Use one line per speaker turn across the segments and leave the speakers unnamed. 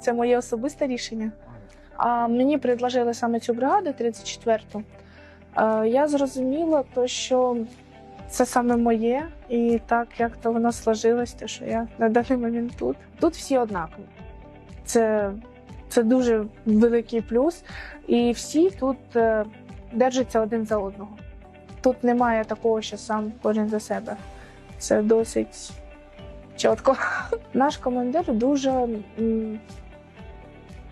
Це моє особисте рішення. А мені предложили саме цю бригаду 34-ту. Е, Я зрозуміла, то, що це саме моє, і так як то воно сложилось, то що я на даний момент тут. Тут всі однакові. Це, це дуже великий плюс. І всі тут е, держаться один за одного. Тут немає такого, що сам кожен за себе. Це досить чітко. Наш командир дуже,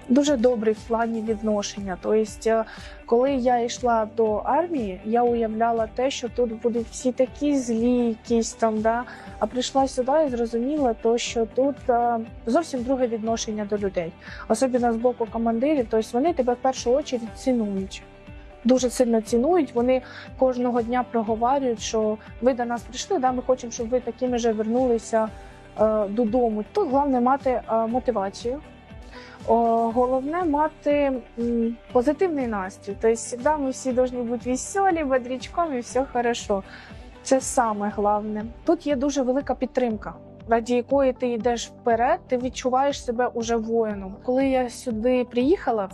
дуже добрий в плані відношення. Тобто, е, коли я йшла до армії, я уявляла те, що тут будуть всі такі злі, якісь там, да. а прийшла сюди і зрозуміла, то, що тут е, зовсім друге відношення до людей, особливо з боку командирів. Тобто вони тебе в першу чергу цінують. Дуже сильно цінують. Вони кожного дня проговорюють, що ви до нас прийшли, да, ми хочемо, щоб ви такими же вернулися е, додому. Тут головне мати е, мотивацію. Головне мати позитивний настрій. Тобто, завжди ми всі повинні бути веселі, бодрячком і все хорошо. Це саме головне. Тут є дуже велика підтримка, раді якої ти йдеш вперед, ти відчуваєш себе уже воїном. Коли я сюди приїхала,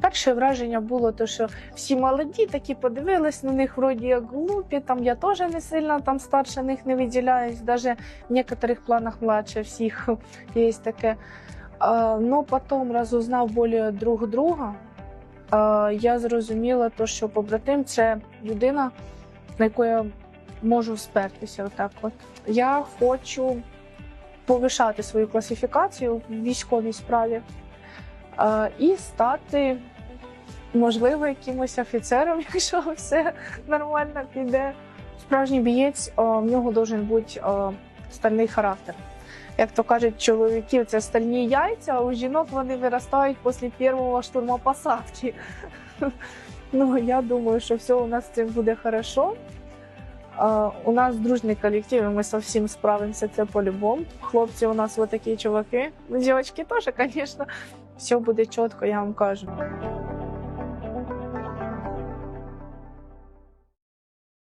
перше враження було те, що всі молоді, такі подивились на них, вроді як глупі. Там я теж не сильно там старше них не виділяюсь, навіть в некоторих планах младше всіх є таке. А, Но потім розузнав більше друг друга. Я зрозуміла, то, що побратим це людина, на яку я можу спертися. Отак от. Я хочу повишати свою класифікацію в військовій справі і стати, можливо, якимось офіцером, якщо все нормально піде. Справжній бієць, в нього має бути стальний характер. Як то кажуть, чоловіків це стальні яйця, а у жінок вони виростають після першого штурму посадки. Ну, я думаю, що все у нас з цим буде хорошо. У нас дружний колектив, і ми з всім справимося це по-любому. Хлопці у нас вот такі чуваки. Дівчатки теж, звісно. Все буде чітко, я вам кажу.